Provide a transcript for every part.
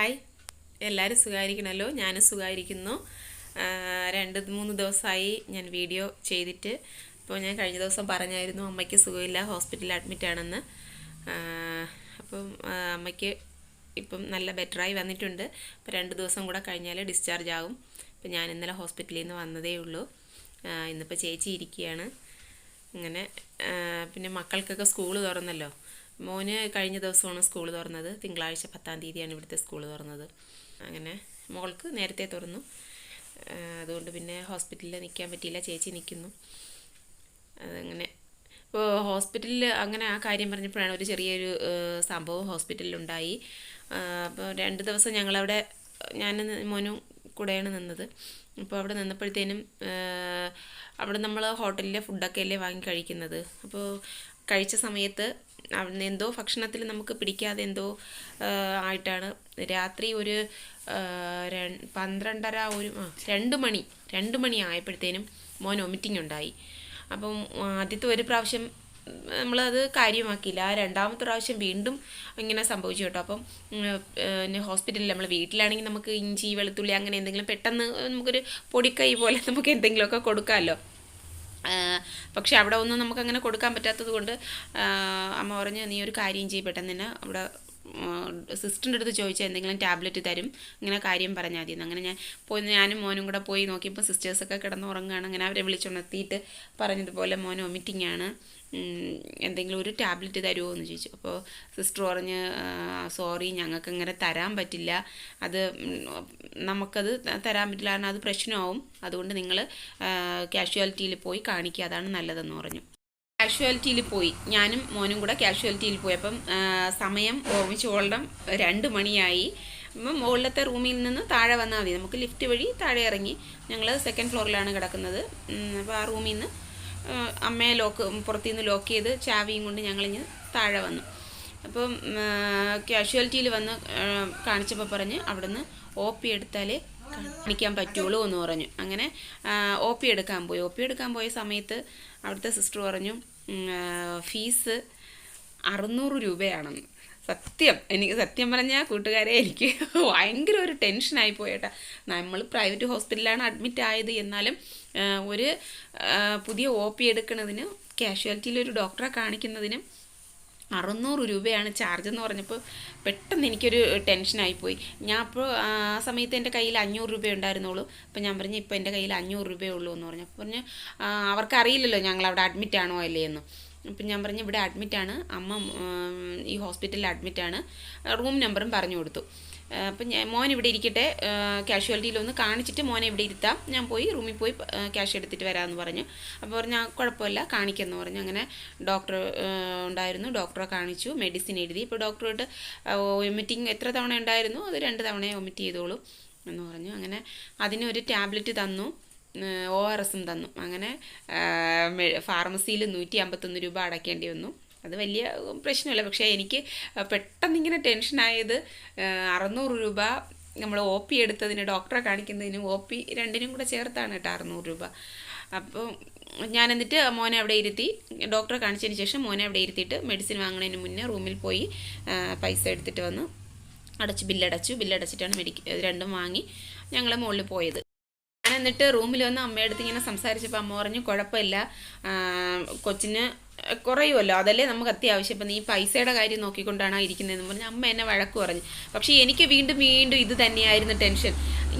Hi. എല്ലാവരും സുഖമായിരിക്കണമല്ലോ ഞാനും സുഖമായിരിക്കുന്നു. രണ്ട് മൂന്ന് ദിവസമായി ഞാൻ വീഡിയോ ചെയ്തിട്ട്. അപ്പോൾ ഞാൻ കഴിഞ്ഞ ദിവസം പറഞ്ഞായിരുന്നു അമ്മയ്ക്ക് സുഖമില്ല ഹോസ്പിറ്റലിൽ അഡ്മിറ്റ് ആണെന്ന്. ആ, അപ്പം അമ്മയ്ക്ക് ഇപ്പം നല്ല ബെറ്ററായി വന്നിട്ടുണ്ട്. അപ്പോൾ രണ്ട് ദിവസം കൂടെ കഴിഞ്ഞാൽ ഡിസ്ചാർജ് ആകും ഇപ്പം ഞാൻ ഇന്നലെ ഹോസ്പിറ്റലിൽ നിന്ന് വന്നതേ ഉള്ളൂ. ഇന്നിപ്പോൾ ചേച്ചി ഇരിക്കുകയാണ്. അങ്ങനെ പിന്നെ മക്കൾക്കൊക്കെ സ്കൂൾ തുറന്നല്ലോ. മോന് കഴിഞ്ഞ ദിവസമാണ് സ്കൂൾ തുറന്നത്. തിങ്കളാഴ്ച പത്താം തീയതിയാണ് ഇവിടുത്തെ സ്കൂൾ തുറന്നത്. അങ്ങനെ മോൾക്ക് നേരത്തെ തുറന്നു. അതുകൊണ്ട് പിന്നെ ഹോസ്പിറ്റലിൽ നിൽക്കാൻ പറ്റിയില്ല. ചേച്ചി നിൽക്കുന്നു അതങ്ങനെ. ഇപ്പോൾ ഹോസ്പിറ്റലിൽ അങ്ങനെ ആ കാര്യം പറഞ്ഞപ്പോഴാണ് ഒരു ചെറിയൊരു സംഭവം ഹോസ്പിറ്റലിലുണ്ടായി അപ്പോൾ രണ്ട് ദിവസം ഞങ്ങളവിടെ ഞാൻ മോനും കൂടെയാണ് നിന്നത്. അപ്പോൾ അവിടെ നിന്നപ്പോഴത്തേനും അവിടെ നമ്മൾ ഹോട്ടലിലെ ഫുഡൊക്കെ അല്ലേ വാങ്ങി കഴിക്കുന്നത്? അപ്പോൾ കഴിച്ച സമയത്ത് എന്തോ ഭക്ഷണത്തിൽ നമുക്ക് പിടിക്കാതെ എന്തോ ആയിട്ടാണ്. രാത്രി ഒരു പന്ത്രണ്ടര ഒരു രണ്ട് മണി രണ്ട് മണി ആയപ്പോഴത്തേനും മോൻ വൊമിറ്റിംഗ് ഉണ്ടായി. അപ്പം ആദ്യത്തെ ഒരു പ്രാവശ്യം നമ്മളത് കാര്യമാക്കിയില്ല. ആ രണ്ടാമത്തെ പ്രാവശ്യം വീണ്ടും ഇങ്ങനെ സംഭവിച്ചു കേട്ടോ. അപ്പം പിന്നെ ഹോസ്പിറ്റലിൽ നമ്മൾ വീട്ടിലാണെങ്കിൽ നമുക്ക് ഇഞ്ചി വെളുത്തുള്ളി അങ്ങനെ എന്തെങ്കിലും പെട്ടെന്ന് നമുക്കൊരു പൊടിക്കൈ പോലെ നമുക്ക് എന്തെങ്കിലുമൊക്കെ കൊടുക്കാമല്ലോ. പക്ഷെ അവിടെ ഒന്നും നമുക്കങ്ങനെ കൊടുക്കാൻ പറ്റാത്തത് കൊണ്ട് അമ്മ പറഞ്ഞ് നീ ഒരു കാര്യം ചെയ്യ് പെട്ടെന്ന് തന്നെ. അവിടെ സിസ്റ്ററിന്റെ അടുത്ത് ചോദിച്ചാൽ എന്തെങ്കിലും ടാബ്ലറ്റ് തരും ഇങ്ങനെ കാര്യം പറഞ്ഞാൽ മതി അങ്ങനെ ഞാൻ പോയി ഞാനും മോനും കൂടെ പോയി നോക്കിയപ്പോൾ സിസ്റ്റേഴ്സൊക്കെ കിടന്ന് ഉറങ്ങുകയാണ് അങ്ങനെ അവരെ വിളിച്ചുണർത്തിയിട്ട് പറഞ്ഞതുപോലെ മോൻ വൊമിറ്റിംഗ് ആണ്. എന്തെങ്കിലും ഒരു ടാബ്ലറ്റ് തരുമോ എന്ന് ചോദിച്ചു. അപ്പോൾ സിസ്റ്റർ പറഞ്ഞ് സോറി ഞങ്ങൾക്ക് ഇങ്ങനെ തരാൻ പറ്റില്ല. അത് നമുക്കത് തരാൻ പറ്റില്ല. കാരണം അത് പ്രശ്നമാവും. അതുകൊണ്ട് നിങ്ങൾ കാഷ്വാലിറ്റിയിൽ പോയി കാണിക്കുക അതാണ് നല്ലതെന്ന് പറഞ്ഞു. കാഷ്വാലിറ്റിയിൽ പോയി. ഞാനും മോനും കൂടെ കാഷ്വാലിറ്റിയിൽ പോയി. അപ്പം സമയം സമയം ഓർമ്മിച്ചോളം രണ്ട് മണിയായി. അപ്പം മുകളിലത്തെ റൂമിൽ നിന്ന് താഴെ വന്നാൽ മതി. നമുക്ക് ലിഫ്റ്റ് വഴി താഴെ ഇറങ്ങി ഞങ്ങൾ സെക്കൻഡ് ഫ്ലോറിലാണ് കിടക്കുന്നത്. അപ്പോൾ ആ റൂമിൽ നിന്ന് അമ്മയെ ലോക്ക് പുറത്തു നിന്ന് ലോക്ക് ചെയ്ത് ചാവിയും കൊണ്ട് ഞങ്ങളിഞ്ഞ് താഴെ വന്നു. അപ്പം കാഷ്വാലിറ്റിയിൽ വന്ന് കാണിച്ചപ്പോൾ പറഞ്ഞ് അവിടുന്ന് ഒ പി എടുത്താലേ കാണിക്കാൻ പറ്റുള്ളൂ എന്ന് പറഞ്ഞു. അങ്ങനെ ഒ പി എടുക്കാൻ പോയി. ഒ പി എടുക്കാൻ പോയ സമയത്ത് അവിടുത്തെ സിസ്റ്റർ പറഞ്ഞു ഫീസ് അറുന്നൂറ് രൂപയാണെന്ന്. സത്യം എനിക്ക് സത്യം പറഞ്ഞാൽ കൂട്ടുകാരെ എനിക്ക് ഭയങ്കര ഒരു ടെൻഷനായി പോയേട്ടാ നമ്മൾ പ്രൈവറ്റ് ഹോസ്പിറ്റലിലാണ് അഡ്മിറ്റ് ആയത്. എന്നാലും ഒരു പുതിയ ഒ പി എടുക്കുന്നതിന് കാഷ്വാലിറ്റിയിൽ ഒരു ഡോക്ടറെ കാണിക്കുന്നതിനും അറുന്നൂറ് രൂപയാണ് ചാർജ് എന്ന് പറഞ്ഞപ്പോൾ പെട്ടെന്ന് എനിക്കൊരു ടെൻഷനായിപ്പോയി ഞാൻ അപ്പോൾ ആ സമയത്ത് എന്റെ കയ്യിൽ അഞ്ഞൂറ് രൂപ ഉണ്ടായിരുന്നുള്ളൂ. അപ്പോൾ ഞാൻ പറഞ്ഞു ഇപ്പോൾ എന്റെ കയ്യിൽ അഞ്ഞൂറ് രൂപയേ ഉള്ളൂ എന്ന് പറഞ്ഞു. അപ്പോൾ പറഞ്ഞു "ആ, അവർക്കറിയില്ലല്ലോ ഞങ്ങൾ അവിടെ അഡ്മിറ്റ് ആണോ അല്ലേ എന്ന്. അപ്പം ഞാൻ പറഞ്ഞു ഇവിടെ അഡ്മിറ്റാണ് അമ്മ ഈ ഹോസ്പിറ്റലിൽ അഡ്മിറ്റാണ് റൂം നമ്പറും പറഞ്ഞു കൊടുത്തു. അപ്പം ഞാൻ മോൻ ഇവിടെ ഇരിക്കട്ടെ. കാഷ്വാലിറ്റിയിലൊന്ന് കാണിച്ചിട്ട് മോനെ ഇവിടെ ഇരുത്താം. ഞാൻ പോയി റൂമിൽ പോയി ക്യാഷ് എടുത്തിട്ട് വരാമെന്ന് പറഞ്ഞു. അപ്പോൾ പറഞ്ഞാൽ കുഴപ്പമില്ല കാണിക്കുമെന്ന് പറഞ്ഞു. അങ്ങനെ ഡോക്ടർ ഉണ്ടായിരുന്നു. ഡോക്ടറെ കാണിച്ചു മെഡിസിൻ എഴുതി. ഇപ്പോൾ ഡോക്ടറോട്ട് വൊമിറ്റിംഗ് എത്ര തവണ ഉണ്ടായിരുന്നു? അത് രണ്ട് തവണ വൊമിറ്റ് ചെയ്തോളൂ എന്ന് പറഞ്ഞു. അങ്ങനെ അതിനൊരു ടാബ്ലറ്റ് തന്നു. ഒ ആർ എസും തന്നു. അങ്ങനെ ഫാർമസിയിൽ നൂറ്റി അമ്പത്തൊന്ന് രൂപ അടയ്ക്കേണ്ടി വന്നു. അത് വലിയ പ്രശ്നമില്ല. പക്ഷേ എനിക്ക് പെട്ടെന്ന് ഇങ്ങനെ ടെൻഷനായത് അറുന്നൂറ് രൂപ നമ്മൾ ഒ പി എടുത്തതിന് ഡോക്ടറെ കാണിക്കുന്നതിനും ഒ പി രണ്ടിനും കൂടെ ചേർത്താണ് കേട്ടോ അറുന്നൂറ് രൂപ. അപ്പോൾ ഞാൻ എന്നിട്ട് മോനെ അവിടെ ഇരുത്തി ഡോക്ടറെ കാണിച്ചതിന് ശേഷം മോനെ അവിടെ ഇരുത്തിയിട്ട് മെഡിസിൻ വാങ്ങുന്നതിന് മുന്നേ റൂമിൽ പോയി പൈസ എടുത്തിട്ട് വന്ന് അടച്ച് ബില്ലടച്ചു. ബില്ലടച്ചിട്ടാണ് മെഡിക്ക രണ്ടും വാങ്ങി ഞങ്ങൾ മുകളിൽ പോയത്. ഞാൻ എന്നിട്ട് റൂമിൽ വന്ന് അമ്മയുടെ ഇങ്ങനെ സംസാരിച്ചപ്പോൾ അമ്മ പറഞ്ഞു കുഴപ്പമില്ല. കൊച്ചിന് കുറയുമല്ലോ. അതല്ലേ നമുക്ക് അത്യാവശ്യം. ഇപ്പം നീ പൈസയുടെ കാര്യം നോക്കിക്കൊണ്ടാണ് ഇരിക്കുന്നതെന്ന് പറഞ്ഞ് അമ്മ എന്നെ വഴക്ക് പറഞ്ഞു. പക്ഷേ എനിക്ക് വീണ്ടും വീണ്ടും ഇത് തന്നെയായിരുന്നു ടെൻഷൻ.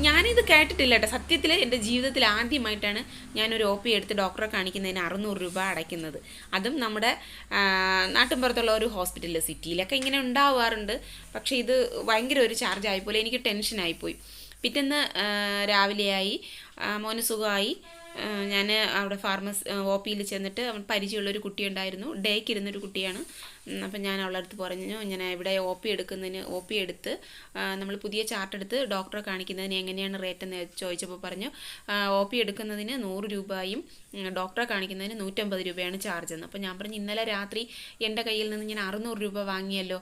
ഞാനിത് കേട്ടിട്ടില്ല കേട്ടോ. സത്യത്തിൽ എന്റെ ജീവിതത്തിൽ ആദ്യമായിട്ടാണ് ഞാനൊരു ഒ പി എടുത്ത് ഡോക്ടറെ കാണിക്കുന്നതിന് അറുന്നൂറ് രൂപ അടയ്ക്കുന്നത്. അതും നമ്മുടെ നാട്ടിൻപുറത്തുള്ള ഒരു ഹോസ്പിറ്റലിൽ സിറ്റിയിലൊക്കെ ഇങ്ങനെ ഉണ്ടാവാറുണ്ട്. പക്ഷേ ഇത് ഭയങ്കര ഒരു ചാർജ് ആയിപ്പോലെ എനിക്ക് ടെൻഷനായിപ്പോയി. പിറ്റേന്ന് രാവിലെയായി മോന് സുഖമായി. ഞാൻ അവിടെ ഫാർമസി ഒ പിയിൽ ചെന്നിട്ട് അവൻ പരിചയമുള്ളൊരു കുട്ടിയുണ്ടായിരുന്നു. ഡേക്ക് ഇരുന്നൊരു കുട്ടിയാണ്. അപ്പം ഞാൻ അവളുടെ അടുത്ത് പറഞ്ഞു ഞാൻ ഇവിടെ ഒ പി എടുക്കുന്നതിന് ഒ പി എടുത്ത് നമ്മൾ പുതിയ ചാർട്ട് എടുത്ത് ഡോക്ടറെ കാണിക്കുന്നതിന് എങ്ങനെയാണ് റേറ്റ് എന്ന് ചോദിച്ചപ്പോൾ പറഞ്ഞു ഒ പി എടുക്കുന്നതിന് നൂറ് രൂപയും ഡോക്ടറെ കാണിക്കുന്നതിന് നൂറ്റമ്പത് രൂപയാണ് ചാർജ് എന്ന്. അപ്പോൾ ഞാൻ പറഞ്ഞു ഇന്നലെ രാത്രി എന്റെ കയ്യിൽ നിന്ന് ഞാൻ അറുന്നൂറ് രൂപ വാങ്ങിയല്ലോ.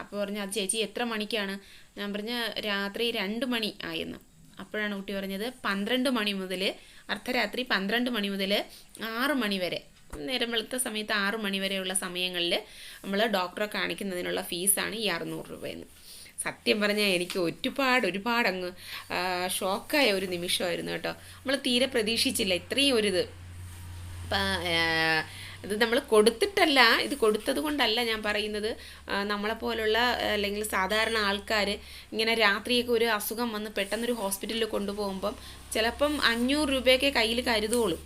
അപ്പോൾ പറഞ്ഞു അത് ചേച്ചി എത്ര മണിക്കാണ്? ഞാൻ പറഞ്ഞ രാത്രി രണ്ട് മണി ആയെന്ന്. അപ്പോഴാണ് കുട്ടി പറഞ്ഞത് പന്ത്രണ്ട് മണി മുതൽ അർദ്ധരാത്രി പന്ത്രണ്ട് മണി മുതൽ ആറ് മണി വരെ. നേരം വെളുത്ത സമയത്ത് ആറ് മണി വരെയുള്ള സമയങ്ങളിൽ നമ്മൾ ഡോക്ടറെ കാണിക്കുന്നതിനുള്ള ഫീസാണ് ഈ അറുന്നൂറ് രൂപയെന്ന്. സത്യം പറഞ്ഞാൽ എനിക്ക് ഒരുപാട് ഒരുപാട് അങ്ങ് ഷോക്കായ ഒരു നിമിഷമായിരുന്നു കേട്ടോ. നമ്മൾ തീരെ പ്രതീക്ഷിച്ചില്ല ഇത്രയും ഒരു ഇത് നമ്മൾ കൊടുത്തിട്ടല്ല ഇത് കൊടുത്തത് കൊണ്ടല്ല ഞാൻ പറയുന്നത്. നമ്മളെപ്പോലുള്ള അല്ലെങ്കിൽ സാധാരണ ആൾക്കാർ ഇങ്ങനെ രാത്രിയൊക്കെ ഒരു അസുഖം വന്ന് പെട്ടെന്നൊരു ഹോസ്പിറ്റലിൽ കൊണ്ടുപോകുമ്പം ചിലപ്പം അഞ്ഞൂറ് രൂപയൊക്കെ കയ്യിൽ കരുതുകയുള്ളൂ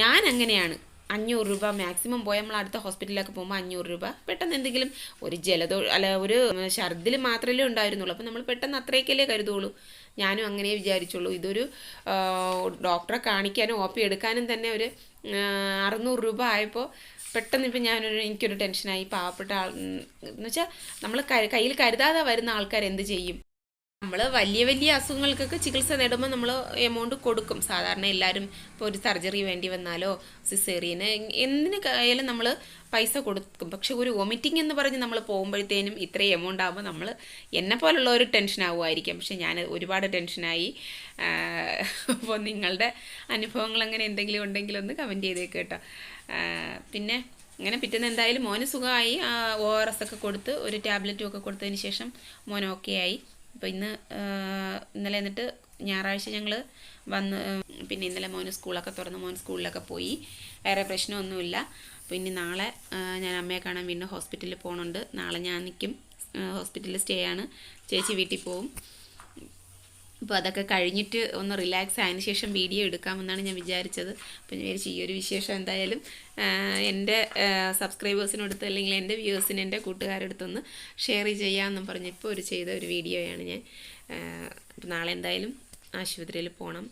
ഞാൻ അങ്ങനെയാണ്. അഞ്ഞൂറ് രൂപ മാക്സിമം പോയാൽ നമ്മൾ അടുത്ത ഹോസ്പിറ്റലിലൊക്കെ പോകുമ്പോൾ അഞ്ഞൂറ് രൂപ. പെട്ടെന്ന് എന്തെങ്കിലും ഒരു ജലദോ അല്ല ഒരു ഛർദിൽ മാത്രമല്ലേ ഉണ്ടായിരുന്നുള്ളൂ. അപ്പോൾ നമ്മൾ പെട്ടെന്ന് അത്രയൊക്കെയല്ലേ കരുതുകയുള്ളൂ ഞാനും അങ്ങനെ വിചാരിച്ചുള്ളൂ. ഇതൊരു ഡോക്ടറെ കാണിക്കാനും ഒ എടുക്കാനും തന്നെ ഒരു അറുന്നൂറ് രൂപ ആയപ്പോൾ പെട്ടെന്ന് ഇപ്പം ഞാനൊരു എനിക്കൊരു ടെൻഷനായി. പാവപ്പെട്ട ആൾ എന്ന് വെച്ചാൽ നമ്മൾ കയ്യിൽ കരുതാതെ വരുന്ന ആൾക്കാർ എന്ത് ചെയ്യും? നമ്മൾ വലിയ വലിയ അസുഖങ്ങൾക്കൊക്കെ ചികിത്സ നേടുമ്പോൾ നമ്മൾ എമൗണ്ട് കൊടുക്കും. സാധാരണ എല്ലാവരും ഇപ്പോൾ ഒരു സർജറി വേണ്ടി വന്നാലോ സിസേറിയന് എന്തിന് ആയാലും നമ്മൾ പൈസ കൊടുക്കും. പക്ഷെ ഒരു വൊമിറ്റിംഗ് എന്ന് പറഞ്ഞ് നമ്മൾ പോകുമ്പോഴത്തേനും ഇത്രയും എമൗണ്ട് ആകുമ്പോൾ നമ്മൾ എന്നെ പോലുള്ള ഒരു ടെൻഷൻ ആവുമായിരിക്കും. പക്ഷെ ഞാൻ ഒരുപാട് ടെൻഷനായി അപ്പോൾ നിങ്ങളുടെ അനുഭവങ്ങൾ അങ്ങനെ എന്തെങ്കിലും ഉണ്ടെങ്കിൽ ഒന്ന് കമന്റ് ചെയ്തേക്ക് കേട്ടോ. പിന്നെ അങ്ങനെ പിറ്റേന്ന് എന്തായാലും മോന് സുഖമായി. ഒ ആർ എസ് ഒക്കെ കൊടുത്ത് ഒരു ടാബ്ലറ്റും ഒക്കെ കൊടുത്തതിന് ശേഷം മോൻ ഓക്കെ ആയി. അപ്പോൾ ഇന്ന് ഇന്നലെ എന്നിട്ട് ഞായറാഴ്ച ഞങ്ങൾ വന്ന് പിന്നെ ഇന്നലെ മോന് സ്കൂളൊക്കെ തുറന്ന് മോൻ സ്കൂളിലൊക്കെ പോയി. വേറെ പ്രശ്നമൊന്നുമില്ല. അപ്പോൾ ഇനി നാളെ ഞാൻ അമ്മയെ കാണാൻ വീണ്ടും ഹോസ്പിറ്റലിൽ പോകണുണ്ട് നാളെ ഞാൻ നിൽക്കും ഹോസ്പിറ്റലിൽ സ്റ്റേ ആണ്. ചേച്ചി വീട്ടിൽ പോവും. അപ്പോൾ അതൊക്കെ കഴിഞ്ഞിട്ട് ഒന്ന് റിലാക്സ് ആയതിനു ശേഷം വീഡിയോ എടുക്കാമെന്നാണ് ഞാൻ വിചാരിച്ചത്. അപ്പോൾ ഞാൻ വിചാരിച്ചു ഈ ഒരു വിശേഷം എന്തായാലും എന്റെ സബ്സ്ക്രൈബേഴ്സിനടുത്ത് അല്ലെങ്കിൽ എന്റെ വ്യൂവേഴ്സിന് എന്റെ കൂട്ടുകാരെടുത്തൊന്ന് ഷെയർ ചെയ്യാമെന്നും പറഞ്ഞ് ഇപ്പോൾ ഒരു ചെയ്ത ഒരു വീഡിയോയാണ് ഞാൻ. അപ്പോൾ നാളെ എന്തായാലും ആശുപത്രിയിൽ പോകണം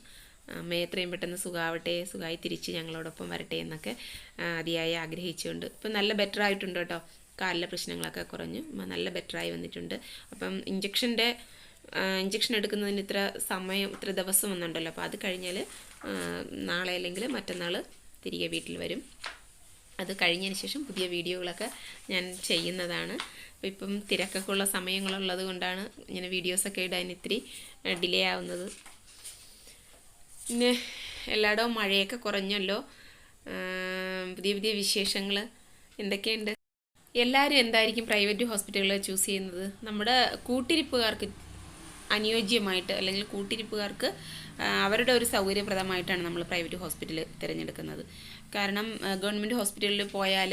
അമ്മയെ എത്രയും പെട്ടെന്ന് സുഖാവട്ടെ സുഖമായി തിരിച്ച് ഞങ്ങളോടൊപ്പം വരട്ടെ എന്നൊക്കെ അതിയായി ആഗ്രഹിച്ചുകൊണ്ട്. ഇപ്പം നല്ല ബെറ്റർ ആയിട്ടുണ്ട് കേട്ടോ. കാലിലെ പ്രശ്നങ്ങളൊക്കെ കുറഞ്ഞു. നല്ല ബെറ്ററായി വന്നിട്ടുണ്ട്. അപ്പം ഇഞ്ചക്ഷന്റെ ഇഞ്ചക്ഷൻ എടുക്കുന്നതിന് ഇത്ര സമയം ഇത്ര ദിവസം വന്നുണ്ടല്ലോ അപ്പോൾ അത് കഴിഞ്ഞാൽ നാളെ അല്ലെങ്കിൽ മറ്റന്നാൾ തിരികെ വീട്ടിൽ വരും. അത് കഴിഞ്ഞതിന് ശേഷം പുതിയ വീഡിയോകളൊക്കെ ഞാൻ ചെയ്യുന്നതാണ്. അപ്പോൾ ഇപ്പം തിരക്കൊക്കെ ഉള്ള സമയങ്ങളുള്ളത് കൊണ്ടാണ് ഇങ്ങനെ വീഡിയോസൊക്കെ ഇടാൻ ഇത്തിരി ഡിലേ ആവുന്നത്. പിന്നെ എല്ലായിടവും മഴയൊക്കെ കുറഞ്ഞല്ലോ. പുതിയ പുതിയ വിശേഷങ്ങൾ എന്തൊക്കെയുണ്ട്? എല്ലാവരും എന്തായിരിക്കും പ്രൈവറ്റ് ഹോസ്പിറ്റലുകൾ ചൂസ് ചെയ്യുന്നത്? നമ്മുടെ കൂട്ടിരിപ്പുകാർക്ക് അനുയോജ്യമായിട്ട് അല്ലെങ്കിൽ കൂട്ടിരിപ്പുകാർക്ക് അവരുടെ ഒരു സൗകര്യപ്രദമായിട്ടാണ് നമ്മൾ പ്രൈവറ്റ് ഹോസ്പിറ്റൽ തിരഞ്ഞെടുക്കുന്നത്. കാരണം ഗവൺമെന്റ് ഹോസ്പിറ്റലിൽ പോയാൽ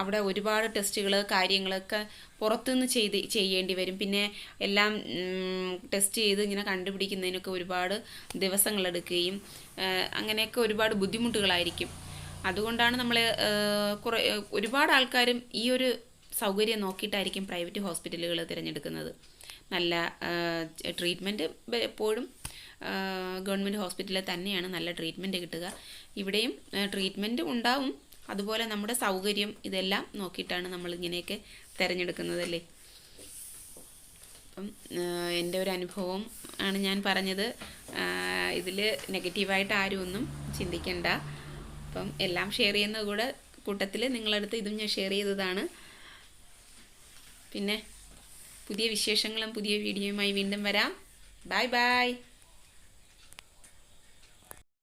അവിടെ ഒരുപാട് ടെസ്റ്റുകൾ കാര്യങ്ങളൊക്കെ പുറത്തുനിന്ന് ചെയ്ത് ചെയ്യേണ്ടി വരും. പിന്നെ എല്ലാം ടെസ്റ്റ് ചെയ്ത് ഇങ്ങനെ കണ്ടുപിടിക്കുന്നതിനൊക്കെ ഒരുപാട് ദിവസങ്ങളെടുക്കുകയും അങ്ങനെയൊക്കെ ഒരുപാട് ബുദ്ധിമുട്ടുകളായിരിക്കും. അതുകൊണ്ടാണ് നമ്മൾ കുറേ ഒരുപാട് ആൾക്കാരും ഈ ഒരു സൗകര്യം നോക്കിയിട്ടായിരിക്കും പ്രൈവറ്റ് ഹോസ്പിറ്റലുകൾ തിരഞ്ഞെടുക്കുന്നത്. നല്ല ട്രീറ്റ്മെന്റ് എപ്പോഴും ഗവൺമെന്റ് ഹോസ്പിറ്റലിൽ തന്നെയാണ് നല്ല ട്രീറ്റ്മെന്റ് കിട്ടുക. ഇവിടെയും ട്രീറ്റ്മെന്റ് ഉണ്ടാവും. അതുപോലെ നമ്മുടെ സൗകര്യം ഇതെല്ലാം നോക്കിയിട്ടാണ് നമ്മൾ ഇങ്ങനെയൊക്കെ തിരഞ്ഞെടുക്കുന്നതല്ലേ അപ്പം എന്റെ ഒരു അനുഭവം ആണ് ഞാൻ പറഞ്ഞത്. ഇതിൽ നെഗറ്റീവായിട്ട് ആരും ഒന്നും ചിന്തിക്കണ്ട. അപ്പം എല്ലാം ഷെയർ ചെയ്യുന്ന കൂടെ കൂട്ടത്തിൽ നിങ്ങളടുത്ത് ഇതും ഞാൻ ഷെയർ ചെയ്തതാണ്. പിന്നെ പുതിയ വിശേഷങ്ങളും പുതിയ വീഡിയോയുമായി വീണ്ടും വരാം. Bye bye.